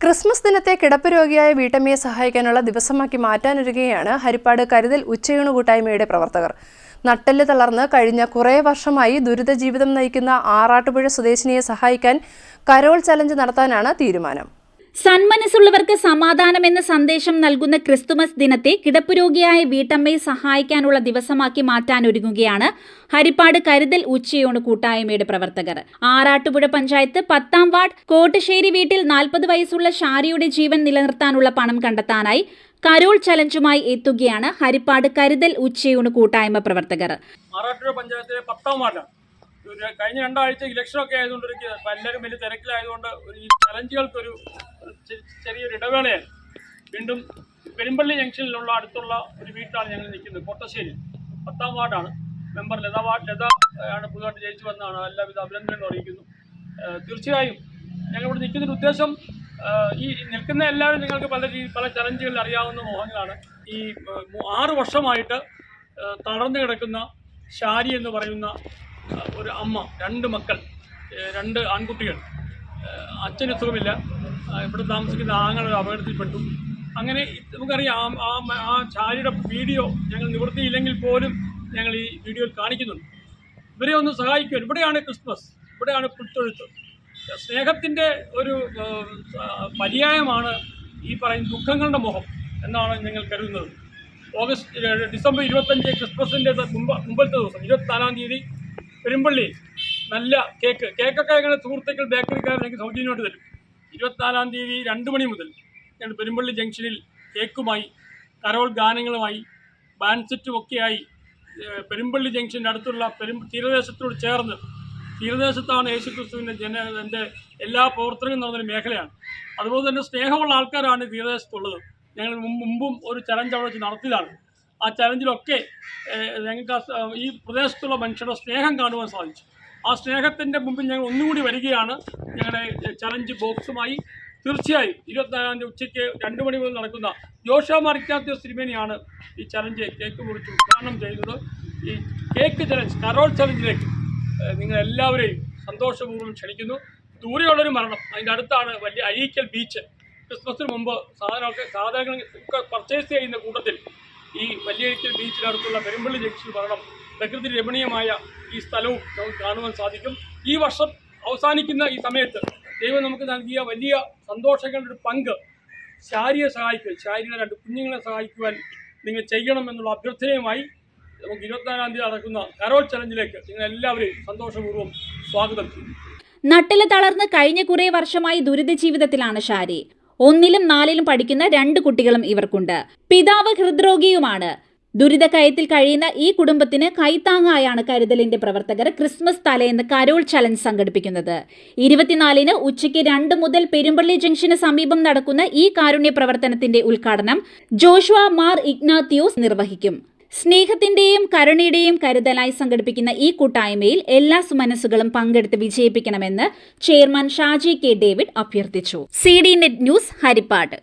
Christmas ദിനത്തെ കിടപ്പ് രോഗിയായ വീട്ടമ്മയെ സഹായിക്കാനുള്ള ദിവസമാക്കി മാറ്റാനൊരുങ്ങുകയാണ് ഹരിപ്പാട് കരുതൽ ഉച്ചയൂണ് കൂട്ടായ്മയുടെ പ്രവർത്തകർ. നട്ടെല്ല് തളർന്ന് കഴിഞ്ഞ കുറേ വർഷമായി ദുരിത ജീവിതം നയിക്കുന്ന ആറാട്ടുപുഴ സ്വദേശിനിയെ സഹായിക്കാൻ കരോൾ ചലഞ്ച് നടത്താനാണ് തീരുമാനം. സന്മനസ്സുള്ളവർക്ക് സമാധാനം എന്ന സന്ദേശം നൽകുന്ന ക്രിസ്തുമസ് ദിനത്തെ കിടപ്പുരോഗിയായ വീട്ടമ്മയെ സഹായിക്കാനുള്ള ദിവസമാക്കി മാറ്റാനൊരുങ്ങുകയാണ് ഹരിപ്പാട് കരുതൽ ഉച്ചയോണ് കൂട്ടായ്മയുടെ പ്രവർത്തകർ. ആറാട്ടുപുഴ പഞ്ചായത്ത് പത്താം വാർഡ് കോട്ടശ്ശേരി വീട്ടിൽ നാൽപ്പത് വയസ്സുള്ള ഷാരിയുടെ ജീവൻ നിലനിർത്താനുള്ള പണം കണ്ടെത്താനായി കരോൾ ചലഞ്ചുമായി എത്തുകയാണ് ഹരിപ്പാട് കരുതൽ ഉച്ചയൂണ് കൂട്ടായ്മ പ്രവർത്തകർ. ആറാട്ടുപുഴ പഞ്ചായത്തിലെ പത്താം വാർഡാണ്. ഒരു കഴിഞ്ഞ രണ്ടാഴ്ച ഇലക്ഷനൊക്കെ ആയതുകൊണ്ട് ഇപ്പം എല്ലാവരും വലിയ തിരക്കിലായതുകൊണ്ട് ഒരു ചലഞ്ചുകൾക്കൊരു ചെറിയൊരു ഇടവേളയാണ് വീണ്ടും പെരുമ്പള്ളി ജംഗ്ഷനിലുള്ള അടുത്തുള്ള ഒരു വീട്ടിലാണ് ഞങ്ങൾ നിൽക്കുന്നത് കോട്ടശ്ശേരി. പത്താം വാർഡാണ്. മെമ്പർ ലത വാർഡ് ലത ആണ് പുതുതായിട്ട് ജയിച്ചു വന്നതാണ്. എല്ലാവിധ അഭിനന്ദനങ്ങൾ അറിയിക്കുന്നു. തീർച്ചയായും ഞങ്ങൾ ഇവിടെ നിൽക്കുന്നതിന് ഉദ്ദേശം ഈ നിൽക്കുന്ന എല്ലാവരും നിങ്ങൾക്ക് പല രീതി പല ചലഞ്ചുകളിൽ അറിയാവുന്ന മോഹങ്ങളാണ്. ഈ ആറ് വർഷമായിട്ട് തളർന്നു കിടക്കുന്ന ഷാരി എന്ന് പറയുന്ന ഒരു അമ്മ രണ്ട് മക്കൾ രണ്ട് ആൺകുട്ടികൾ. അച്ഛന് സുഖമില്ല. ഇവിടെ താമസിക്കുന്ന ആങ്ങൾ ഒരു അപകടത്തിൽപ്പെട്ടു. അങ്ങനെ നമുക്കറിയാം ആ- ആ ചാരിയുടെ വീഡിയോ ഞങ്ങൾ നിവൃത്തിയില്ലെങ്കിൽ പോലും ഞങ്ങൾ ഈ വീഡിയോയിൽ കാണിക്കുന്നുണ്ട്. ഇവരെ ഒന്ന് സഹായിക്കുവാൻ. ഇവിടെയാണ് ക്രിസ്മസ്. ഇവിടെയാണ് പുൽത്തൊഴുത്ത്. സ്നേഹത്തിന്റെ ഒരു പര്യായമാണ് ഈ പറയുന്ന ദുഃഖങ്ങളുടെ മുഖം എന്നാണ് നിങ്ങൾ കരുതുന്നത്. ഓഗസ്റ്റ് ഡിസംബർ ഇരുപത്തഞ്ച് ക്രിസ്മസിന്റെ മുമ്പ് മുമ്പത്തെ ദിവസം ഇരുപത്തിനാലാം തീയതി പെരുമ്പള്ളി നല്ല കേക്ക്. കേക്കൊക്കെ ഞങ്ങളുടെ സുഹൃത്തുക്കൾ ബേക്കറിക്കാർ ഞങ്ങൾക്ക് സൗജന്യമായിട്ട് തരും. ഇരുപത്തിനാലാം തീയതി രണ്ട് മണി മുതൽ ഞങ്ങൾ പെരുമ്പള്ളി ജംഗ്ഷനിൽ കേക്കുമായി കരോൾ ഗാനങ്ങളുമായി ബാൻസെറ്റും ഒക്കെയായി പെരുമ്പള്ളി ജംഗ്ഷന്റെ അടുത്തുള്ള പെരും തീരദേശത്തോട് ചേർന്ന് തീരദേശത്താണ് യേശു ക്രിസ്തുവിന്റെ ജന എന്റെ എല്ലാ പ്രവർത്തനങ്ങളും നടന്നൊരു മേഖലയാണ്. അതുപോലെ തന്നെ സ്നേഹമുള്ള ആൾക്കാരാണ് തീരദേശത്തുള്ളത്. ഞങ്ങൾ മുമ്പും ഒരു ചലഞ്ച് അവിടെ വെച്ച് നടത്തിയതാണ്. ആ ചലഞ്ചിലൊക്കെ ഞങ്ങൾക്ക് ഈ പ്രദേശത്തുള്ള മനുഷ്യരുടെ സ്നേഹം കാണുവാൻ സാധിച്ചു. ആ സ്നേഹത്തിന്റെ മുമ്പിൽ ഞങ്ങൾ ഒന്നുകൂടി വരികയാണ്. ഞങ്ങളുടെ ചലഞ്ച് ബോക്സുമായി തീർച്ചയായും ഇരുപത്തിനാലാം തീയതി ഉച്ചയ്ക്ക് രണ്ട് മണി മുതൽ നടക്കുന്ന ജോഷ മറിക്കാത്ത സിനിമയാണ് ഈ ചലഞ്ച് കേക്ക് മുറിച്ച് ഉദ്ഘാടനം ചെയ്തത് ഈ കേക്ക് ചലഞ്ച് കരോൾ ചലഞ്ചിലേക്ക് നിങ്ങളെല്ലാവരെയും സന്തോഷപൂർവം ക്ഷണിക്കുന്നു. ദൂരെയുള്ളൊരു മരണം അതിന്റെ അടുത്താണ് വലിയ അഴീക്കൽ ബീച്ച്. ക്രിസ്മസിന് മുമ്പ് സാധനമൊക്കെ സാധനങ്ങൾ പർച്ചേസ് ചെയ്യുന്ന കൂട്ടത്തിൽ ഈ വലിയഴിക്കൽ ബീച്ചിനടുത്തുള്ള പെരുമ്പള്ളി ജംഗ്ഷൻ മരണം പ്രകൃതി രമണീയമായ ഈ സ്ഥലവും നമുക്ക് കാണുവാൻ സാധിക്കും. ഈ വർഷം അവസാനിക്കുന്ന ഈ സമയത്ത് ദൈവം നമുക്ക് നൽകിയ വലിയ സന്തോഷങ്ങളുടെ ഒരു പങ്ക് ശാരിയെ സഹായിക്കുക ശാരിയുടെ രണ്ട് കുഞ്ഞുങ്ങളെ സഹായിക്കുവാൻ നിങ്ങൾ ചെയ്യണമെന്നുള്ള അഭ്യർത്ഥനയുമായി നമുക്ക് ഇരുപത്തിനാലാം തീയതി നടക്കുന്ന കരോൾ ചലഞ്ചിലേക്ക് നിങ്ങൾ എല്ലാവരെയും സന്തോഷപൂർവം സ്വാഗതം ചെയ്യുന്നു. നട്ടിൽ തളർന്ന് കഴിഞ്ഞ കുറേ വർഷമായി ദുരിത ജീവിതത്തിലാണ് ഷാരി. ഒന്നിലും നാലിലും പഠിക്കുന്ന രണ്ട് കുട്ടികളും ഇവർക്കുണ്ട്. പിതാവ് ഹൃദ്രോഗിയുമാണ്. ദുരിതക്കയത്തിൽ കഴിയുന്ന ഈ കുടുംബത്തിന് കൈത്താങ്ങായാണ് കരുതലിന്റെ പ്രവർത്തകർ ക്രിസ്മസ് തലേന്ന് കരോൾ ചലഞ്ച് സംഘടിപ്പിക്കുന്നത്. ഇരുപത്തിനാലിന് ഉച്ചയ്ക്ക് രണ്ട് മുതൽ പെരുമ്പള്ളി ജംഗ്ഷന് സമീപം നടക്കുന്ന ഈ കാരുണ്യ പ്രവർത്തനത്തിന്റെ ഉദ്ഘാടനം ജോഷുവ മാർ ഇഗ്നാത്തിയോസ് നിർവഹിക്കും. സ്നേഹത്തിന്റെയും കരുണയുടെയും കരുതലായി സംഘടിപ്പിക്കുന്ന ഈ കൂട്ടായ്മയിൽ എല്ലാ സുമനസ്സുകളും പങ്കെടുത്ത് വിജയിപ്പിക്കണമെന്ന് ചെയർമാൻ ഷാജി കെ ഡേവിഡ് അഭ്യർത്ഥിച്ചു. C D net news Harippad.